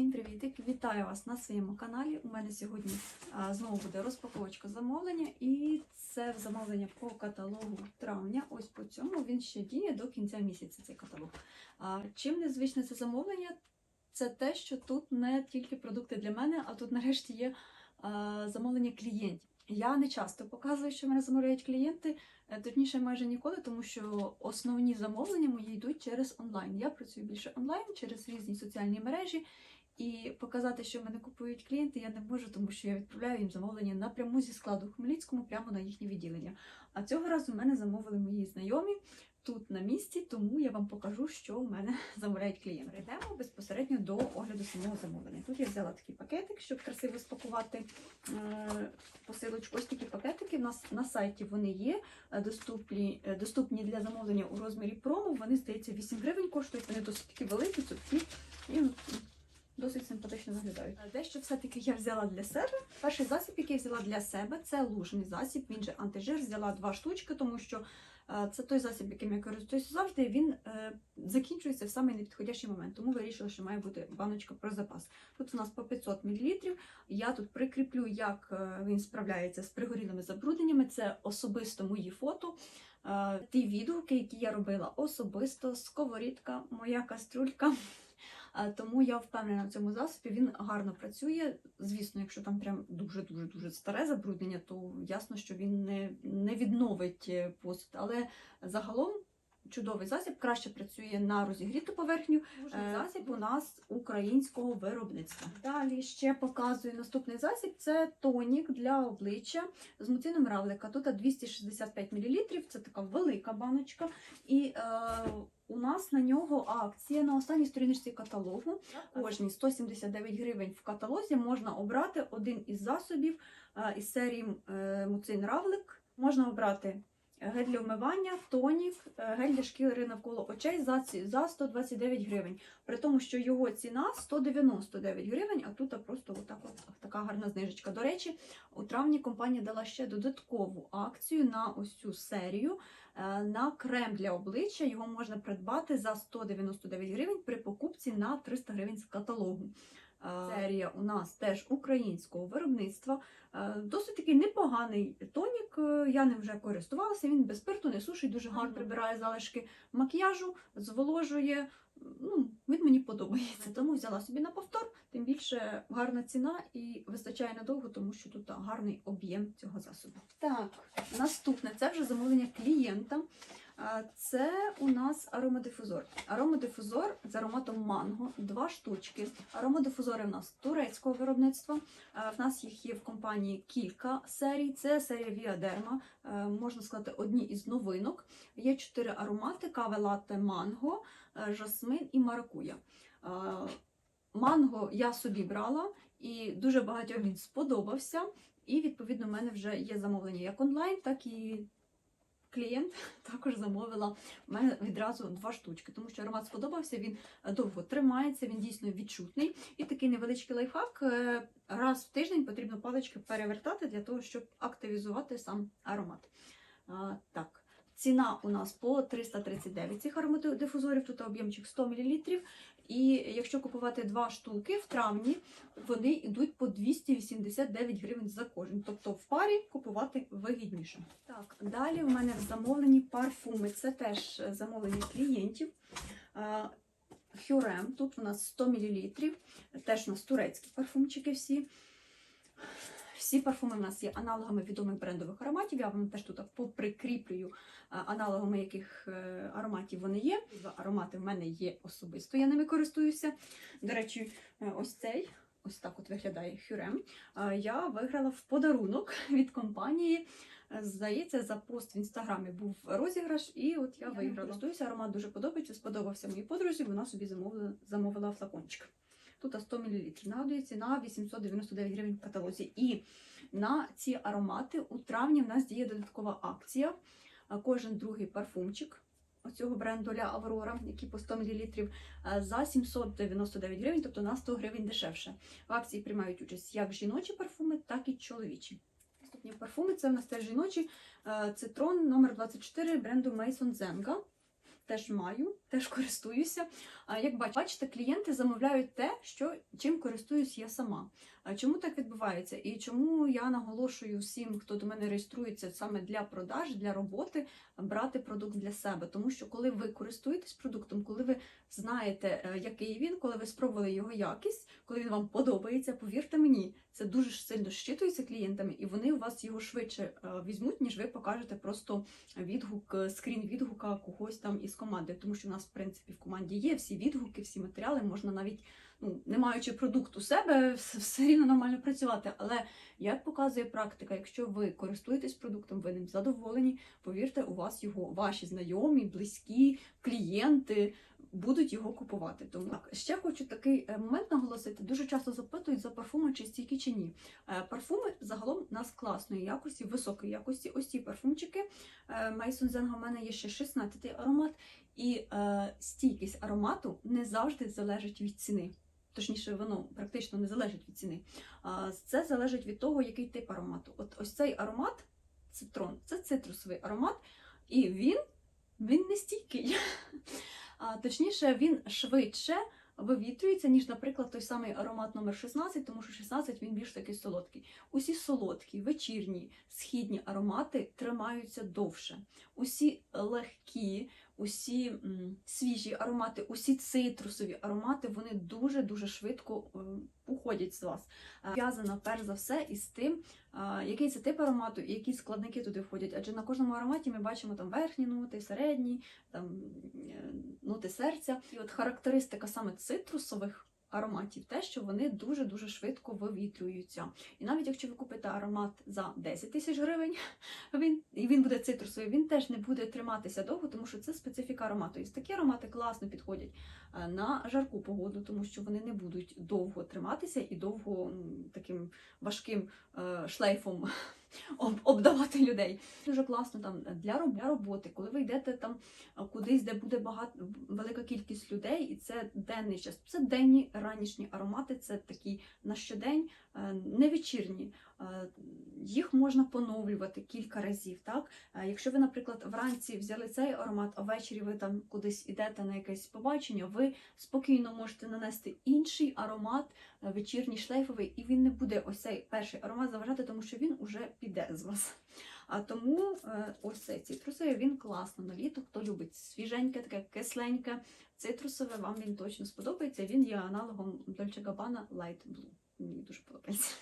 Всім привітик! Вітаю вас на своєму каналі. У мене сьогодні а, знову буде розпаковочка замовлення, і це замовлення по каталогу травня. Ось по цьому він ще діє до кінця місяця. Цей каталог. А, чим незвичне це замовлення? Це те, що тут не тільки продукти для мене, а тут нарешті є а, замовлення клієнтів. Я не часто показую, що мене замовляють клієнти, е, точніше, майже ніколи, тому що основні замовлення мої йдуть через онлайн. Я працюю більше онлайн через різні соціальні мережі. І показати, що мене купують клієнти, я не можу, тому що я відправляю їм замовлення напряму зі складу в Хмельницькому, прямо на їхнє відділення. А цього разу в мене замовили мої знайомі тут на місці, тому я вам покажу, що в мене замовляють клієнти. Перейдемо безпосередньо до огляду самого замовлення. Тут я взяла такий пакетик, щоб красиво спакувати е, посилочку. Ось такі пакетики. У нас на сайті вони є е, доступні, е, доступні для замовлення у розмірі промо. Вони, здається, 8 гривень коштують. Вони досить такі великі, цупкі досить симпатично виглядають. Е, Дещо все-таки я взяла для себе. Перший засіб, який я взяла для себе, це лужний засіб. Він же антижир. Взяла два штучки, тому що е, це той засіб, яким я користуюся завжди. Він е, закінчується в самий непідходящий момент. Тому вирішила, що має бути баночка про запас. Тут у нас по 500 мл. Я тут прикріплю, як він справляється з пригорілими забрудненнями. Це особисто мої фото. Ті відгуки, які я робила особисто, сковорідка, моя каструлька. Е, Тому я впевнена в цьому засобі. Він гарно працює. Звісно, якщо там прям дуже дуже дуже старе забруднення, то ясно, що він не, не відновить е, посуд. Але загалом чудовий засіб краще працює на розігріту поверхню. Е, Засіб у нас українського виробництва. Далі ще показую наступний засіб. Це тонік для обличчя з муцином равлика. Тут 265 мл, це така велика баночка. І е, у нас на нього акція на останній сторіночці каталогу. Кожні 179 гривень в каталозі можна обрати один із засобів е, із серії е, Муцин Равлик. Можна обрати гель для вмивання, тонік, е, гель для шкіри навколо очей за, за 129 гривень. При тому, що його ціна 199 гривень, а тут просто отак от, така гарна знижечка. До речі, у травні компанія дала ще додаткову акцію на ось цю серію. Е, На крем для обличчя його можна придбати за 199 гривень при покупці на 300 гривень з каталогу. Е, Серія у нас теж українського виробництва. Досить такий непоганий тонік. Е, Я ним вже користувалася. Він без спирту не сушить, дуже гарно прибирає залишки макіяжу, зволожує. Ну, він мені подобається, тому взяла собі на повтор. Тим більше гарна ціна і вистачає надовго, тому що тут гарний об'єм цього засобу. Так, наступне це вже замовлення клієнта. Це у нас аромадифузор. Аромадифузор з ароматом манго, два штучки. Аромадифузори у нас турецького виробництва. В нас їх є в компанії кілька серій. Це серія Віадерма, можна сказати, одні із новинок. Є чотири аромати: каве латте манго, жасмин і маракуя. Манго я собі брала, і дуже багатьом він сподобався. І відповідно в мене вже є замовлення як онлайн, так і клієнт також замовила в мене відразу два штучки, тому що аромат сподобався, він е, довго тримається, він дійсно відчутний. І такий невеличкий лайфхак. е, Раз в тиждень потрібно палички перевертати для того, щоб активізувати сам аромат. Так, ціна у нас по 339 цих аромадифузорів, тут об'ємчик 100 мл. І якщо купувати два штуки в травні, вони йдуть по 289 гривень за кожен. Тобто в парі купувати вигідніше. Так, далі у мене замовлені парфуми. Це теж замовлення клієнтів. Хюрем, тут у нас 100 мл. Теж у нас турецькі парфумчики всі. Всі парфуми в нас є аналогами відомих брендових ароматів. Я вам теж тут поприкріплюю е, аналогами, яких е, ароматів вони є. Два аромати в мене є особисто, я ними користуюся. До речі, е, ось цей. Ось так от виглядає Хюрем. Я виграла в подарунок від компанії. Здається, за пост в інстаграмі був розіграш, і от я Я виграла. аромат дуже подобається, сподобався моїй подрузі, вона собі замовила, замовила флакончик. Тут 100 мл. Нагадую, ціна 899 гривень в каталозі. І на ці аромати у травні в нас діє додаткова акція. Кожен другий парфумчик оцього бренду Ля Аврора, який по 100 мл, за 799 гривень, тобто на 100 гривень дешевше. В акції приймають участь як жіночі парфуми, так і чоловічі. Наступні парфуми це в нас теж жіночі. Е, Цитрон номер 24 бренду Maison Zenga. Теж маю. теж користуюся. Як бачите, клієнти замовляють те, що чим користуюсь я сама. Чому так відбувається? І чому я наголошую всім, хто до мене реєструється саме для продаж, для роботи, брати продукт для себе. Тому що коли ви користуєтесь продуктом, коли ви знаєте, е, який він, коли ви спробували його якість, коли він вам подобається, повірте мені, це дуже сильно щитується клієнтами, і вони у вас його швидше е, візьмуть, ніж ви покажете просто відгук, е, скрін відгука когось там із команди. Тому що в нас, в принципі, в команді є всі відгуки, всі матеріали, можна навіть. Ну, не маючи продукт у себе, все рівно нормально працювати. Але як показує практика, якщо ви користуєтесь продуктом, ви ним задоволені, повірте, у вас його ваші знайомі, близькі, клієнти будуть його купувати. Тому так, ще хочу такий е, момент наголосити. Дуже часто запитують за парфуми, чи стійкі чи ні. Е, Парфуми загалом у нас класної якості, високої якості. Ось ці парфумчики. Maison Zenga у мене є ще 16-й аромат, і е, стійкість аромату не завжди залежить від ціни. Точніше, воно практично не залежить від ціни. Це залежить від того, який тип аромату. От ось цей аромат, цитрон, це цитрусовий аромат, і він, він не стійкий. Точніше, він швидше вивітрюється, ніж, наприклад, той самий аромат номер 16, тому що 16 він більш такий солодкий. Усі солодкі, вечірні, східні аромати тримаються довше. Усі легкі, усі свіжі аромати, усі цитрусові аромати, вони дуже-дуже швидко е, уходять з вас. Пов'язано, перш за все із тим, е, який це тип аромату і які складники туди входять. Адже на кожному ароматі ми бачимо там верхні ноти, середні, там е, ноти серця. І от характеристика саме цитрусових. Ароматів те, що вони дуже-дуже швидко вивітрюються. І навіть якщо ви купите аромат за 10 тисяч гривень, він, і він буде цитрусовий, він теж не буде триматися довго, тому що це специфіка аромату. І такі аромати класно підходять е, на жарку погоду, тому що вони не будуть довго триматися і довго таким важким е, шлейфом об- обдавати людей. Дуже класно там для, роботи, коли ви йдете там кудись, де буде багато велика кількість людей, і це денний час. Це денні ранішні аромати, це такі на щодень, е, не вечірні. Е, Їх можна поновлювати кілька разів. Так? Е, Якщо ви, наприклад, вранці взяли цей аромат, а ввечері ви там кудись ідете на якесь побачення, ви спокійно можете нанести інший аромат, вечірній шлейфовий, і він не буде ось цей перший аромат заважати, тому що він уже піде з вас. А тому е, ось цей цитрусовий він класно на літо. Хто любить свіженьке, таке кисленьке, цитрусове, вам він точно сподобається. Він є аналогом Dolce Gabbana Light Blue. Мені дуже подобається.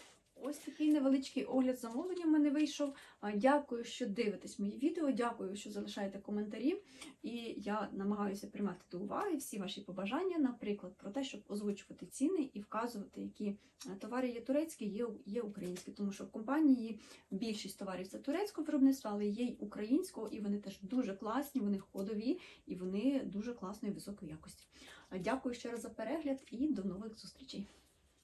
Ось такий невеличкий огляд замовлення в мене вийшов. Дякую, що дивитесь мої відео. Дякую, що залишаєте коментарі. І я намагаюся приймати до уваги всі ваші побажання, наприклад, про те, щоб озвучувати ціни і вказувати, які е, товари є турецькі, є, є українські, тому що в компанії більшість товарів це турецького виробництва, але є й українського, і вони теж дуже класні, вони ходові і вони дуже класної високої якості. Дякую ще раз за перегляд і до нових зустрічей.